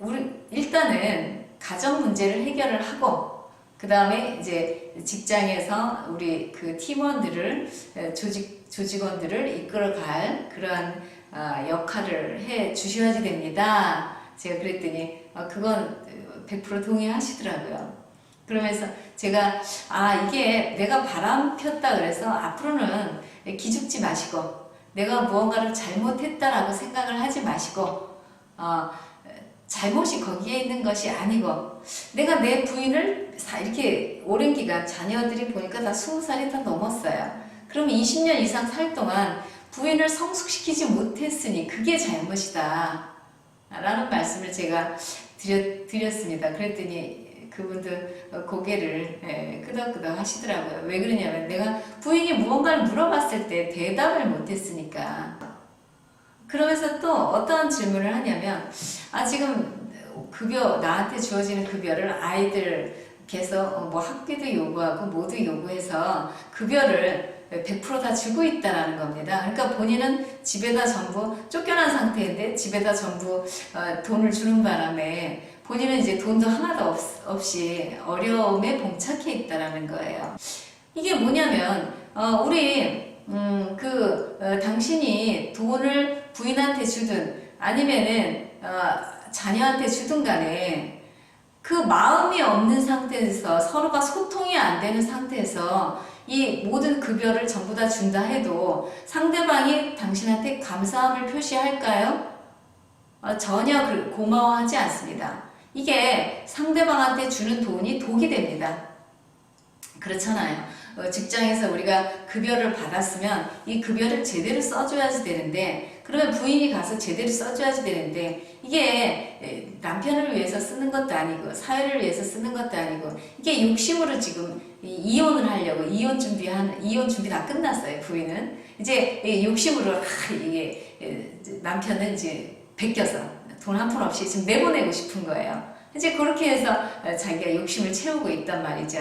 우리 일단은 가정 문제를 해결을 하고 그 다음에 이제 직장에서 우리 그 팀원들을 에, 조직 조직원들을 이끌어갈 그러한 아, 역할을 해 주셔야지 됩니다. 제가 그랬더니 아, 그건 100% 동의하시더라고요. 그러면서 제가 아 이게 내가 바람 폈다 그래서 앞으로는 기죽지 마시고 내가 무언가를 잘못했다라고 생각을 하지 마시고 어, 잘못이 거기에 있는 것이 아니고 내가 내 부인을 사- 이렇게 오랜 기간 자녀들이 보니까 다 20살이 다 넘었어요. 그러면 20년 이상 살 동안 부인을 성숙시키지 못했으니 그게 잘못이다. 라는 말씀을 제가 드렸, 드렸습니다. 그랬더니 그분도 고개를 예, 끄덕끄덕 하시더라고요. 왜 그러냐면 내가 부인이 무언가를 물어봤을 때 대답을 못했으니까. 그러면서 또 어떤 질문을 하냐면, 아, 지금 급여, 나한테 주어지는 급여를 아이들께서 뭐 학비도 요구하고 모두 요구해서 급여를 100%다 주고 있다라는 겁니다. 그러니까 본인은 집에다 전부 쫓겨난 상태인데 집에다 전부 어, 돈을 주는 바람에 본인은 이제 돈도 하나도 없, 없이 어려움에 봉착해 있다라는 거예요. 이게 뭐냐면 어, 우리 음, 그 어, 당신이 돈을 부인한테 주든 아니면은 어, 자녀한테 주든 간에 그 마음이 없는 상태에서 서로가 소통이 안 되는 상태에서 이 모든 급여를 전부 다 준다 해도 상대방이 당신한테 감사함을 표시할까요? 어, 전혀 그- 고마워하지 않습니다. 이게 상대방한테 주는 돈이 독이 됩니다. 그렇잖아요. 어, 직장에서 우리가 급여를 받았으면 이 급여를 제대로 써줘야지 되는데 그러면 부인이 가서 제대로 써줘야지 되는데 이게 에, 남편을 위해서 쓰는 것도 아니고 사회를 위해서 쓰는 것도 아니고 이게 욕심으로 지금 이- 이혼을 하려고 이혼 준비한 이혼 준비 다 끝났어요 부인은 이제 이 욕심으로 아, 이게 남편은 이제 베껴서 돈 한 푼 없이 지금 내보내고 싶은 거예요. 이제 그렇게 해서 어, 자기가 욕심을 채우고 있단 말이죠.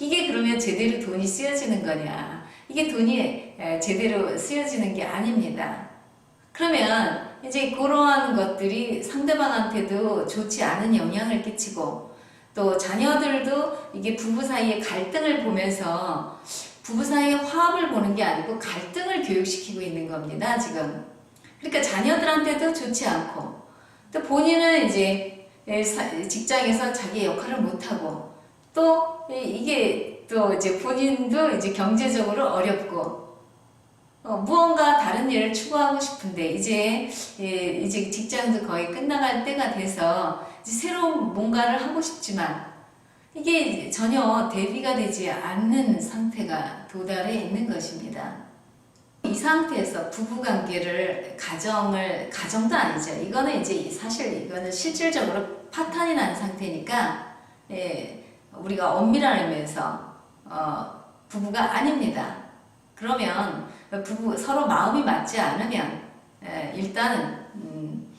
이게 그러면 제대로 돈이 쓰여지는 거냐? 이게 돈이 에, 제대로 쓰여지는 게 아닙니다. 그러면 이제 그러한 것들이 상대방한테도 좋지 않은 영향을 끼치고 또 자녀들도 이게 부부 사이의 갈등을 보면서 부부 사이의 화합을 보는 게 아니고 갈등을 교육시키고 있는 겁니다, 지금. 그러니까 자녀들한테도 좋지 않고 또 본인은 이제 직장에서 자기 역할을 못하고 또 이- 이게 또 이제 본인도 이제 경제적으로 어렵고 어, 무언가 다른 일을 추구하고 싶은데 이제 예, 이제 직장도 거의 끝나갈 때가 돼서 새로운 뭔가를 하고 싶지만 이게 전혀 대비가 되지 않는 상태가 도달해 있는 것입니다. 이 상태에서 부부 관계를 가정을 가정도 아니죠. 이거는 이제 사실 이거는 실질적으로 파탄이 난 상태니까 예, 우리가 엄밀한 의미에서 어, 부부가 아닙니다. 그러면 부부 서로 마음이 맞지 않으면 예, 일단은 음,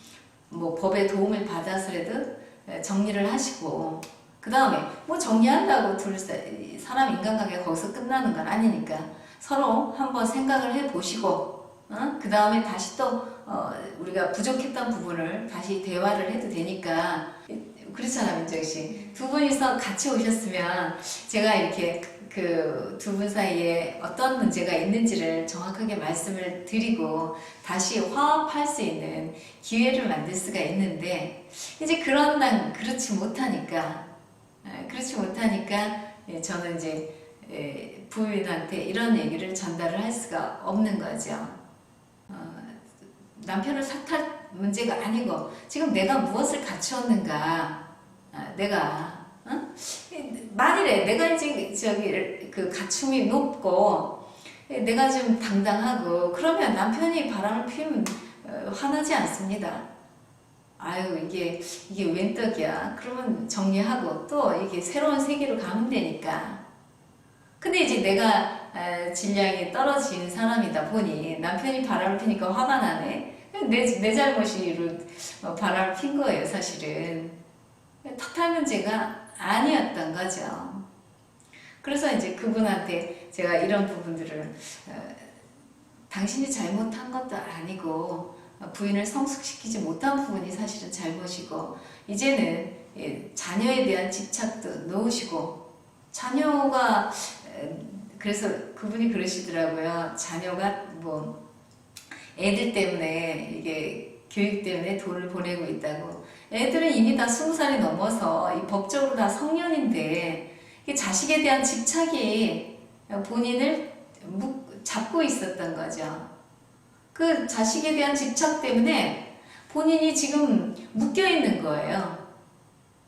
뭐 법의 도움을 받아서라도 예, 정리를 하시고 그 다음에 뭐 정리한다고 둘 사- 사람 인간관계가 거기서 끝나는 건 아니니까 서로 한번 생각을 해 보시고 그 다음에 다시 또 어, 우리가 부족했던 부분을 다시 대화를 해도 되니까 그렇잖아 민정 씨. 두 분이서 같이 오셨으면 제가 이렇게 그 두 분 사이에 어떤 문제가 있는지를 정확하게 말씀을 드리고 다시 화합할 수 있는 기회를 만들 수가 있는데 이제 그런 난 그렇지 못하니까 에, 그렇지 못하니까 예, 저는 이제 에, 부인한테 이런 얘기를 전달을 할 수가 없는 거죠. 어, 남편을 탓할 문제가 아니고 지금 내가 무엇을 갖추었는가 아, 내가 어? 만일에 내가 이제 저기 그 갖춤이 높고 내가 좀 당당하고 그러면 남편이 바람을 피우면 어, 화나지 않습니다. 아유 이게 이게 웬 떡이야. 그러면 정리하고 또 이게 새로운 세계로 가면 되니까. 근데 이제 내가 에, 질량이 떨어진 사람이다 보니 남편이 바람을 피니까 화가 나네. 내, 내 잘못이로 어, 바람을 핀 거예요, 사실은. 탓할 문제가 아니었던 거죠. 그래서 이제 그분한테 제가 이런 부분들을 어, 당신이 잘못한 것도 아니고 부인을 성숙시키지 못한 부분이 사실은 잘못이고 이제는 예, 자녀에 대한 집착도 놓으시고 자녀가 에, 그래서 그분이 그러시더라고요. 자녀가 뭐 애들 때문에 이게 교육 때문에 돈을 보내고 있다고. 애들은 이미 다 스무 살이 넘어서 이 법적으로 다 성년인데 이 자식에 대한 집착이 본인을 묵- 잡고 있었던 거죠. 그 자식에 대한 집착 때문에 본인이 지금 묶여 있는 거예요.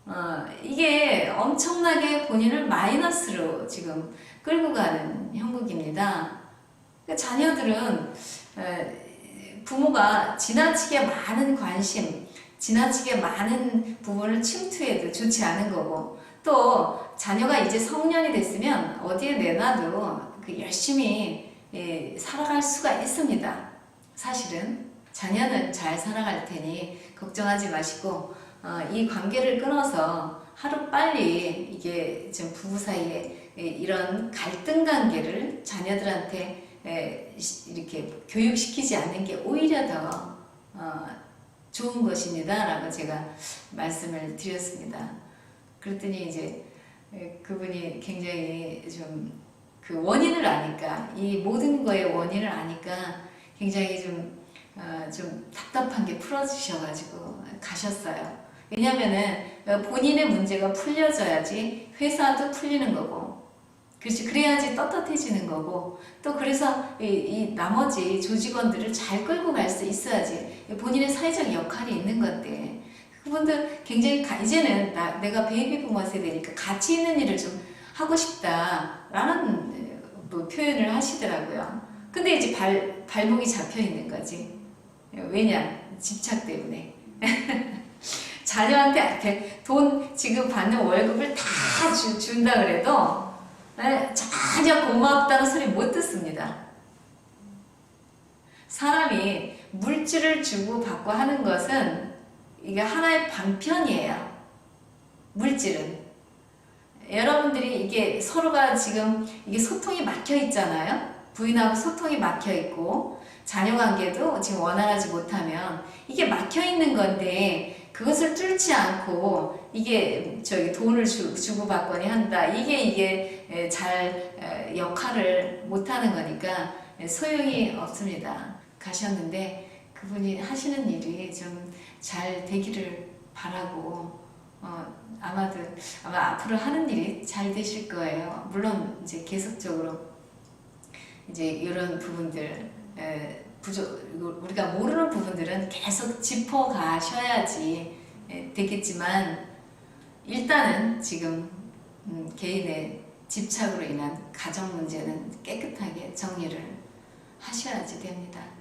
어, 이게 엄청나게 본인을 마이너스로 지금 끌고 가는 형국입니다. 그 자녀들은 에, 부모가 지나치게 많은 관심, 지나치게 많은 부분을 침투해도 좋지 않은 거고 또 자녀가 이제 성년이 됐으면 어디에 내놔도 그 열심히 예, 살아갈 수가 있습니다. 사실은 자녀는 잘 살아갈 테니 걱정하지 마시고 어, 이 관계를 끊어서 하루 빨리 이게 지금 부부 사이에 예, 이런 갈등 관계를 자녀들한테 이렇게 교육시키지 않는 게 오히려 더 어, 좋은 것입니다 라고 제가 말씀을 드렸습니다. 그랬더니 이제 에, 그분이 굉장히 좀 그 원인을 아니까 이 모든 거의 원인을 아니까 굉장히 좀, 어, 좀 답답한 게 풀어주셔가지고 가셨어요. 왜냐면은 어, 본인의 문제가 풀려져야지 회사도 풀리는 거고 그렇지 그래야지 떳떳해지는 거고 또 그래서 이, 이 나머지 조직원들을 잘 끌고 갈 수 있어야지 본인의 사회적 역할이 있는 건데 그분들 굉장히 가- 이제는 나, 내가 베이비 부모 세대니까 가치 있는 일을 좀 하고 싶다라는 뭐 표현을 하시더라고요. 근데 이제 발, 발목이 잡혀 있는 거지. 왜냐? 집착 때문에. 자녀한테 돈 지금 받는 월급을 다 주, 준다 그래도 에, 전혀 고맙다는 소리 못 듣습니다. 사람이 물질을 주고 받고 하는 것은 이게 하나의 방편이에요. 물질은. 여러분들이 이게 서로가 지금 이게 소통이 막혀 있잖아요. 부인하고 소통이 막혀 있고 자녀 관계도 지금 원활하지 못하면 이게 막혀 있는 건데 그것을 뚫지 않고 이게 저기 돈을 주, 주고 받거니 한다. 이게 이게 에, 잘 에, 역할을 못 하는 거니까 소용이 없습니다. 가셨는데 그분이 하시는 일이 좀 잘 되기를 바라고 어, 아마도 아마 앞으로 하는 일이 잘 되실 거예요. 물론 이제 계속적으로 이제 이런 부분들 에, 부족 우리가 모르는 부분들은 계속 짚어 가셔야지 에, 되겠지만 일단은 지금 음, 개인의 집착으로 인한 가정 문제는 깨끗하게 정리를 하셔야지 됩니다.